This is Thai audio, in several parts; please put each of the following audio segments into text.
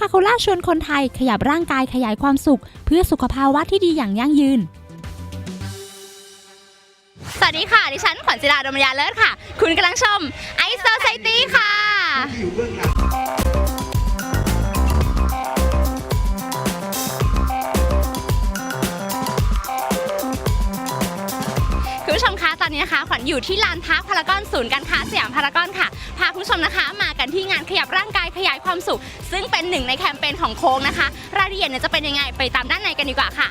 คาโคล่าชวนคนไทยขยับร่างกายขยายความสุข เพื่อสุขภาวะที่ดีอย่างยั่งยืน สวัสดีค่ะ ดิฉันขวัญจิราดมยาเลิศค่ะ คุณกำลังชมไอซ์โซไซตี้ค่ะคุณผู้ชมคะตอนนี้นะคะขวัญอยู่ที่ลานทักพารากอนศูนย์การค้าสยามพารากอนค่ะ พาคุณผู้ชมนะคะมา กันที่งานขยับร่างกายขยายความสุข ซึ่งเป็นหนึ่งในแคมเปญของโค้งนะคะ รายละเอียดเนี่ยจะเป็นยังไงไปตามด้านในกันดีกว่าค่ะ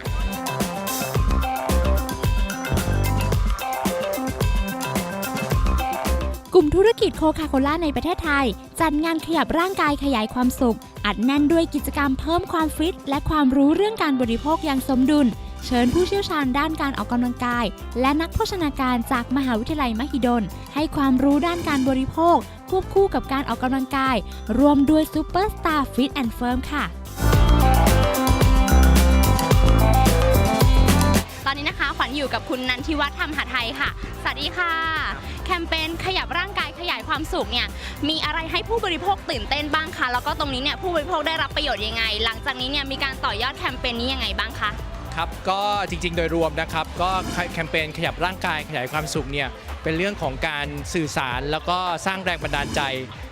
กลุ่มธุรกิจโคคาโคล่าในประเทศไทย จัดงานขยับร่างกายขยายความสุข อัดแน่นด้วยกิจกรรมเพิ่มความฟิต และความรู้เรื่องการบริโภคอย่างสมดุล เชิญผู้เชี่ยวชาญด้านการออกกำลังกาย และนักโภชนาการจากมหาวิทยาลัยมหิดล ให้ความรู้ด้านการบริโภค ควบคู่กับการออกกำลังกาย รวมด้วยซูเปอร์สตาร์ฟิตแอนด์เฟิร์มค่ะ ตอนนี้นะคะขวัญอยู่กับคุณนันทิวัฒน์ธรรมหาไทยค่ะ สวัสดีค่ะ แคมเปญขยับร่างกายขยายความสุขเนี่ย มีอะไรให้ผู้บริโภคตื่นเต้นบ้างคะ แล้วก็ตรงนี้เนี่ยผู้บริโภคได้รับประโยชน์ยังไง หลังจากนี้เนี่ยมีการต่อยอดแคมเปญนี้ยังไงบ้างคะ ครับก็จริงๆ โดยรวมนะครับ ก็แคมเปญขยับร่างกายขยายความสุขเนี่ยเป็นเรื่องของการสื่อสารแล้วก็สร้างแรงบันดาลใจ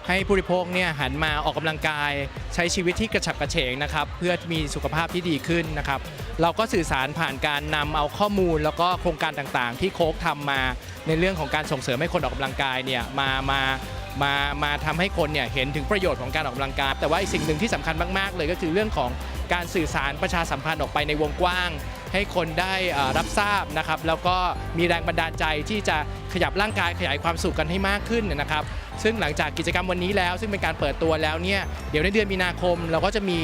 ให้ผู้บริโภคเนี่ยหันมาออกกำลังกาย ใช้ชีวิตที่กระฉับกระเฉงนะครับเพื่อมีสุขภาพที่ดีขึ้นนะครับ เราก็สื่อสารผ่านการนำเอาข้อมูล แล้วก็โครงการต่างๆ ที่โค้กทำมาในเรื่องของการส่งเสริมให้คนออกกำลังกายเนี่ยมามามามาทำให้คนเนี่ยเห็นถึงประโยชน์ของการออกกำลังกายแต่ว่าอีกสิ่งหนึ่งที่สำคัญมากๆ เลยก็คือเรื่องของ การสื่อสารประชาสัมพันธ์ออกไปในวงกว้าง ให้คนได้รับทราบนะครับแล้วก็มีแรงบันดาลใจที่จะขยับร่างกายขยายความสุขกันให้มากขึ้นนะครับ ซึ่งหลังจากกิจกรรมวันนี้แล้ว ซึ่งเป็นการเปิดตัวแล้วเนี่ยเดี๋ยวในเดือนมีนาคม เราก็จะมี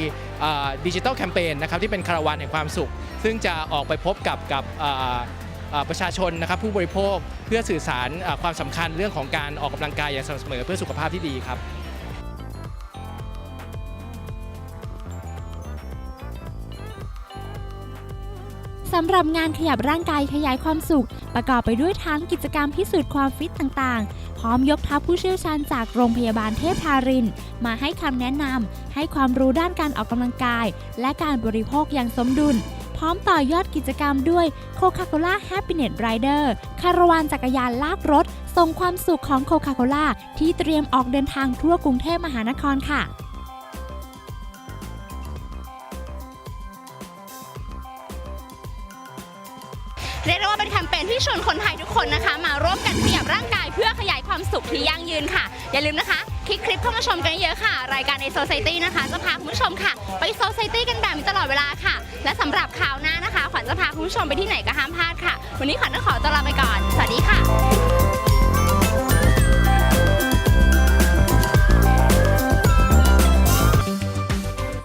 ดิจิ t a ลแคมเปญนะครับที่เป็นคาราวานแห่งความสุข ซึ่งจะออกไปพบกับกับประชาชนนะครับผู้บริโภคเพื่อสื่อสารความสำคัญเรื่องของการออกกำลังกายอย่างสม่ำเสมอเพื่อสุขภาพที่ดีครับ สำหรับงานขยับร่างกายขยายความสุข ประกอบไปด้วยทั้งกิจกรรมพิสูจน์ความฟิตต่างๆ พร้อมยกทัพผู้เชี่ยวชาญจากโรงพยาบาลเทพทาริน มาให้คำแนะนำให้ความรู้ด้านการออกกำลังกาย และการบริโภคอย่างสมดุล พร้อมต่อยอดกิจกรรมด้วย Coca-Cola Happiness Rider คาราวานจักรยานลากรถส่งความสุขของ Coca-Cola ที่เตรียมออกเดินทางทั่วกรุงเทพมหานครค่ะ เรียกได้ว่าเป็นแคมเปญที่ชวนคนไทยทุกคนนะคะ มาร่วมกันขยับร่างกายเพื่อขยายความสุขที่ยั่งยืนค่ะ อย่าลืมนะคะ คลิกคลิปเข้ามาชมกันเยอะค่ะ รายการในโซ c i ตี้นะคะ จะพาคุณผู้ชมค่ะ ไปโซ c i ตี้กันแบบนี้ตลอดเวลาค่ะ และสำหรับข่าวหน้านะคะ ขวัญจะพาคุณผู้ชมไปที่ไหนก็ห้ามพลาดค่ะ วันนี้ขวัญต้องขอตัวลาไปก่อน สวัสดีค่ะ